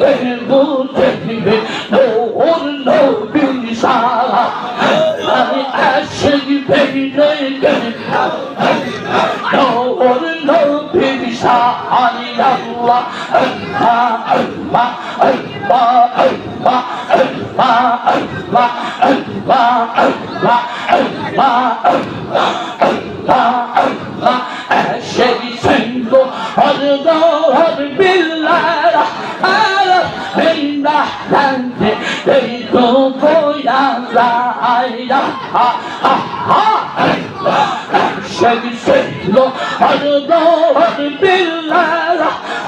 Senin tehdidi Doğun bir sana Hani her şeyi beyneyken Doğun bir sani Allah Ölma, ölma, ölma, ölma Ölma, ölma, ölma, ölma, ölma, ölma সেই তো কইরা যাইরা হা হা হা, সেই সেই লো আর দো আর বিল্লা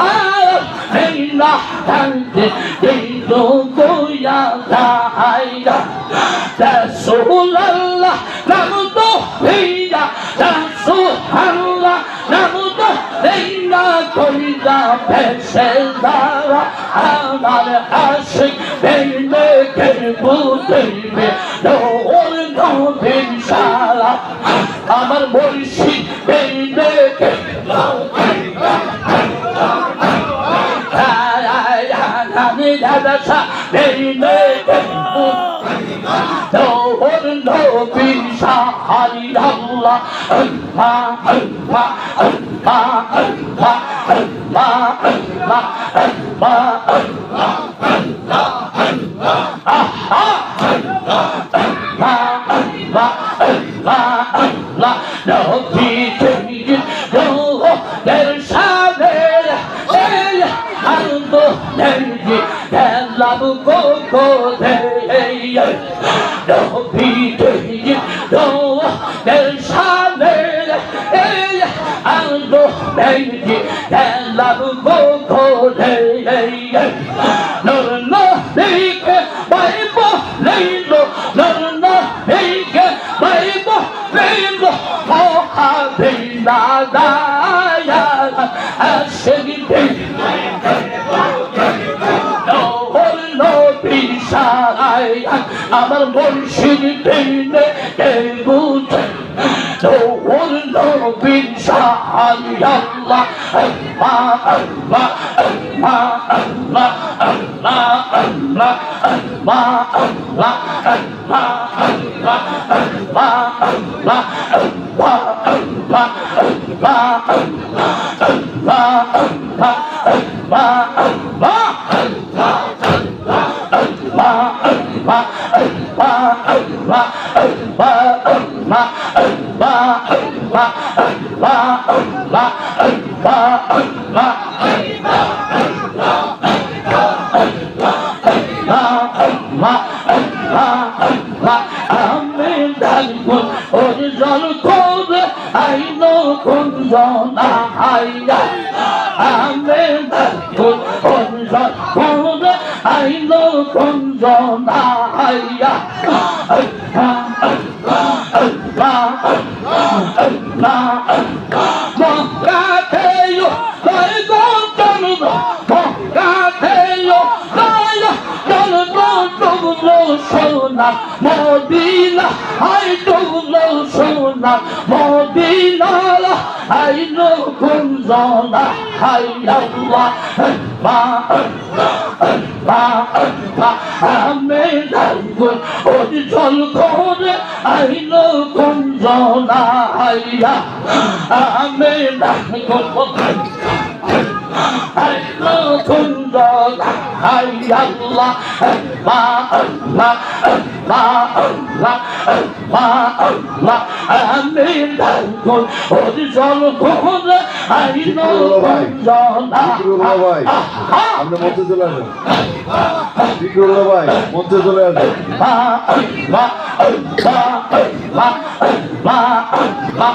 আর এই না হ্যাঁ কইরা ভেসে যাওয়া আমার আশিক বেইলে কে বুঝইবে নোর নবীন সারা আমার মুর্শিদ বেইলে কে আমি দাদা সা বেইলে কে বুঝইবে সাহারি আল্লাহ আল্লাহ আল্লাহ আল্লাহ আল্লাহ আল্লাহ আল্লাহ আল্লাহ আল্লাহ আহা আল্লাহ আল্লাহ আল্লাহ আল্লাহ নবী তুমি রোহের baby, that love will go day, day, day. No, no, no, big Bible, lay low. No, no, no, big Bible, lay low. For I be not I sing it, No, no, peace, I, I'm a bullshit, baby, they would. No, no, big Allah Allah Allah Allah Allah Allah Allah Bye. সোনার Medina I don't know সোনার Medina I know কোন জোনা I আল্লাহ মা মা মা আমি ডাকবো ওই জল করে আই নো আমি আপনি মঞ্চে চলে আসেন বিক্রমরা ভাই মঞ্চে চলে আসেন মা মা মা মা মা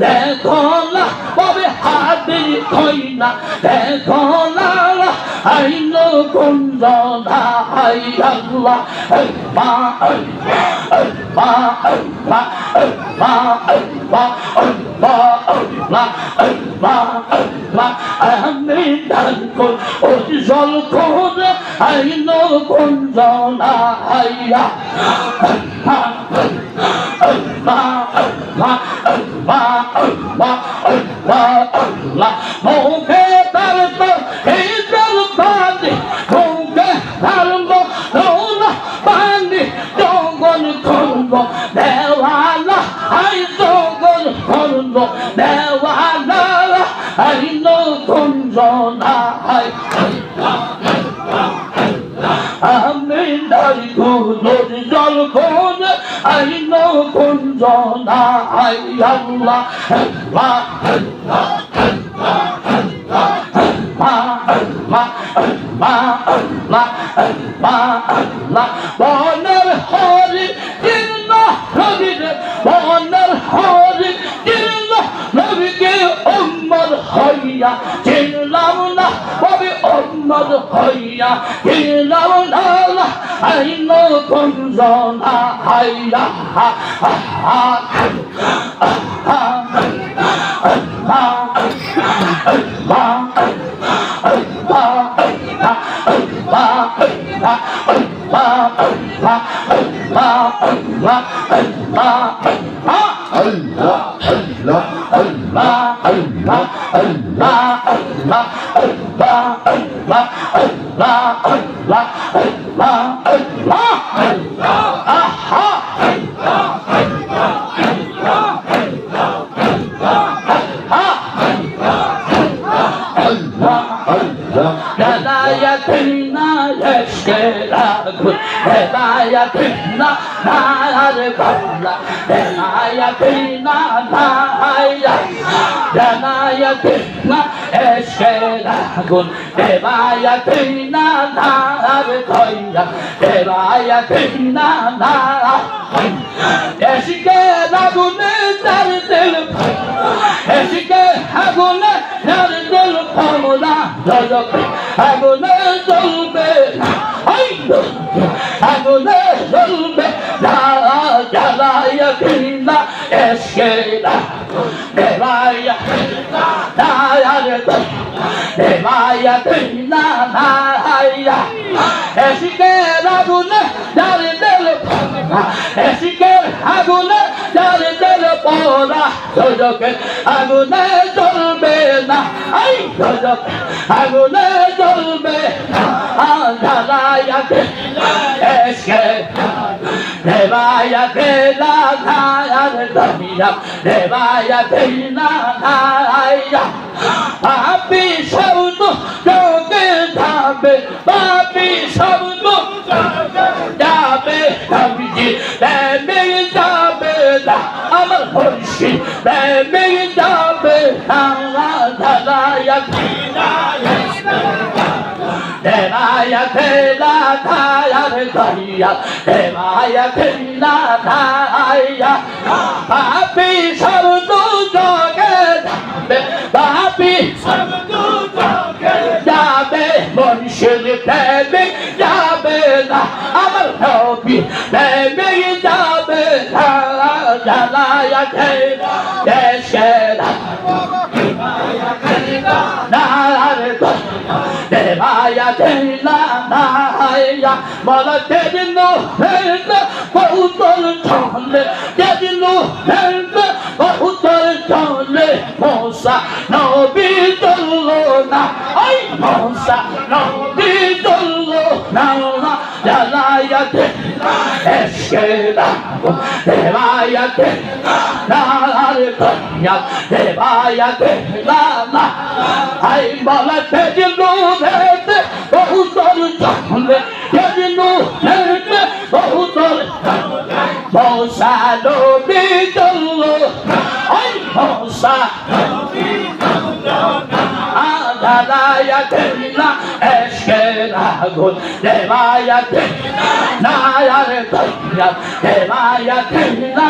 দেখো না আইন কুঞ্জ হাই আল্লাহ মা মা মা মা মা মা মা মা আমি মা মা মা মা মা আল্লাহ আল্লাহ মৌকে তার إلا الله الله الله الله বনের হরি কৃষ্ণ রবি বনের হরি মোহাম্মদ হইয়া হিলাও লালা আইন কুঞ্জনা হাইয়া হা হা হা হেদায়াত না নার বাংলা হেদায়াত না নায়া হেদায়াত না এশকে লাগুন হেদায়াত না নার খয়া হেদায়াত না না এশকে লাগুন তার দিল এশকে আগুন তার দিল ক্ষমতা আগুন চলবে না আগুনে জ্বলবে ধারা জ্বালায় ঘৃণা এসে দেবায় দায়ার দেবায় ঘৃণা দায়া এসিকে আগুনে জ্বালে দেল এসিকে আগুনে জ্বালে দেল পড়া সজকে আগুনে জ্বলবে না। আই সজক আগুনে জ্বলবে জ্বালায়াতে এসকে দেবায়াতে না। ধায়ার দহিয়া দেবায়াতে না ধায়া পাপি শব্দ যোগে ধাবে পাপি শব্দ যাবে Devaya Kela Thaya Thaya Devaya Kela Thaya Papi Sardu Joge Dhabe Papi Sardu Joge Dhabe Monshil Dhabe Dhabe Amar Dhabi Dhabe জ্বালায়া খাইবা দেশের নার দেবায়া খাইলা নাহাইয়া বল দেবিন হেন্দ বহুতল ছন্দে দেবিন হেন্দ বহুতল ছন্দে মোসা নবী চলল না ওই মোসা নবী চলল না জ্বালায়া খাই eşke davu rivayet nalar kanya rivayet nana ay bala tecnu nete bahusar canlı tecnu nete bahusar Bosalu bidullu ay bosa Adalaya tella আগুন রে মায়া না রে দয়া রে মায়া না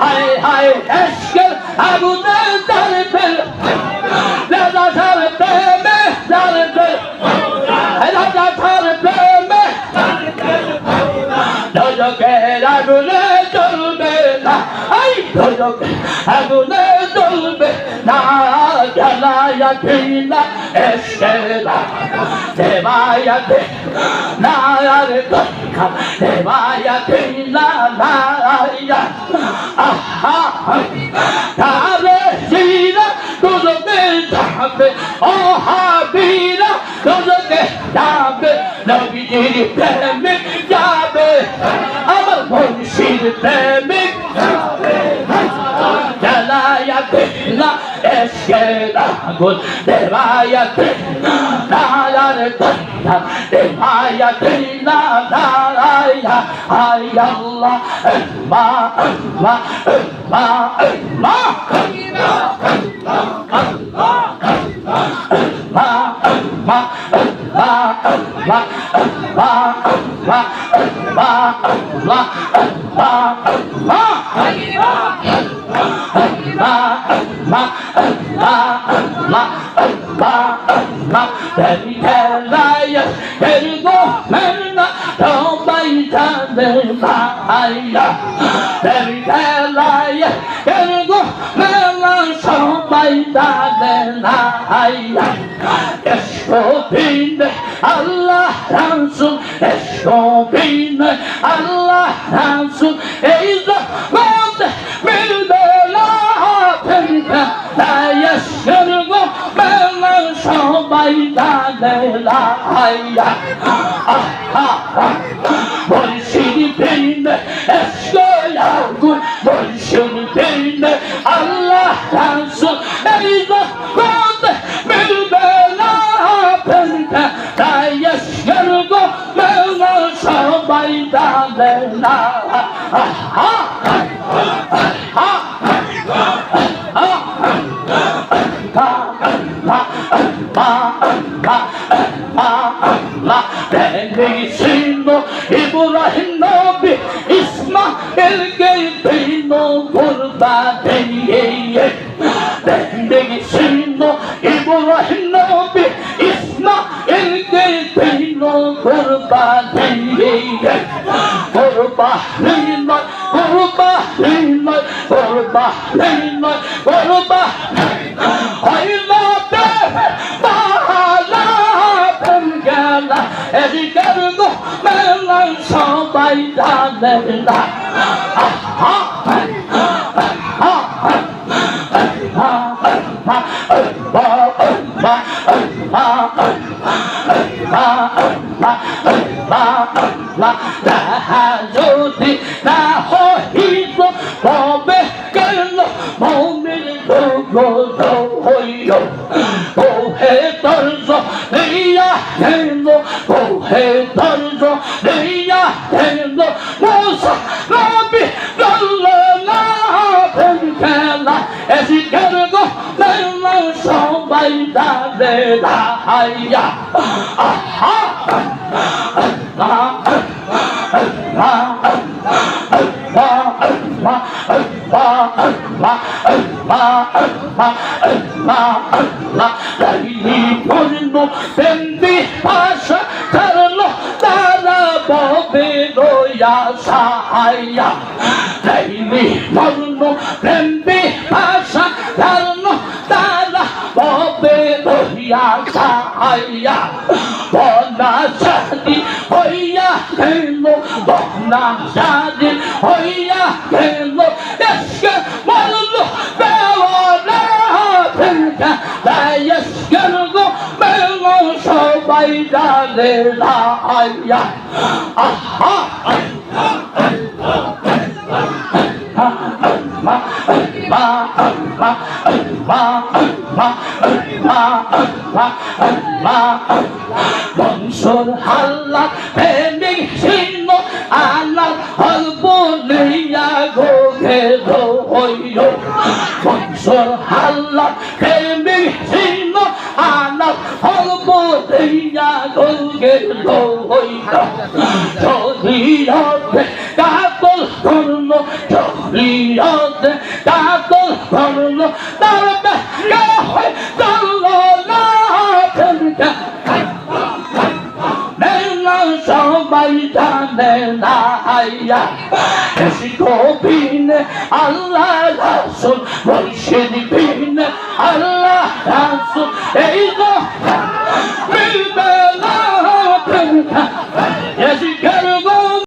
হায় হায় এসকের আগুনে তার ফেল। রাজা তার প্রেমে তার ফেল। রাজা তার প্রেমে দজকে আগুনে চলবে না। আই দজকে আগুনে চলবে না। জানায়া খিলা এসকের দেবায়া দে না আর দেখা দেবায়া দিলা না আয়া আহা তারে জিরা তোজকে যাবে ও হাবিরা তোজকে যাবে নবীজির প্রেমিক যাবে। আমার মুর্শিদ প্রেমিক জ্বালায়া দিলা এসকের আগুন দেবায়া দিলা নায়ার দিলা দেবায়া দিলা নায়া আয় আল্লাহ মা মা মা মা Allah Rasul Eşkobin Allah Rasul Ey zaman bir bela Pempe La yeşkergo Bela Bolşini peynir eskola gun Bolşini peynir Allah razı Eyvah kod bir bela perde Dayes yargo Mevla şabayda bela Ah ah ah ah Sino İbrahim Nabi İsmail Geytino Kurba Deyye Bendeki Sino İbrahim Nabi İsmail Geytino Sabay Danela যদি না সবাই দাদে হাইয়া আহা পূর্ণ পেন্দি ভাষা ধরল তারা ববে রয়া সাহায্যা লাইনি পূর্ণ পেন্দি ভাষা সাহায্যা বনা সাদি হইয়া গেল বনা সাদি হইয়া গেল। এসকে মরল বেওয়ালা ফেলকা লাইসকে গো বেল সবাই জানে লাইয়া আহা মা মা মা মা মা মা মা বংশর হাল্লা প্রেমিক ছিল আল্লাহ অল্প লইয়া গো গেল হইল বংশর হাল্লা প্রেমিক ছিল আল্লাহ অল্প লইয়া গো গেল হইল শরীয়তে কাতল করল শরীয়তে কাতল করল তার বেকা হয়ে চলল না ফেলকা সবাই জানে না হাইয়া এসি কবিনে আল্লাহ রাসুল, এই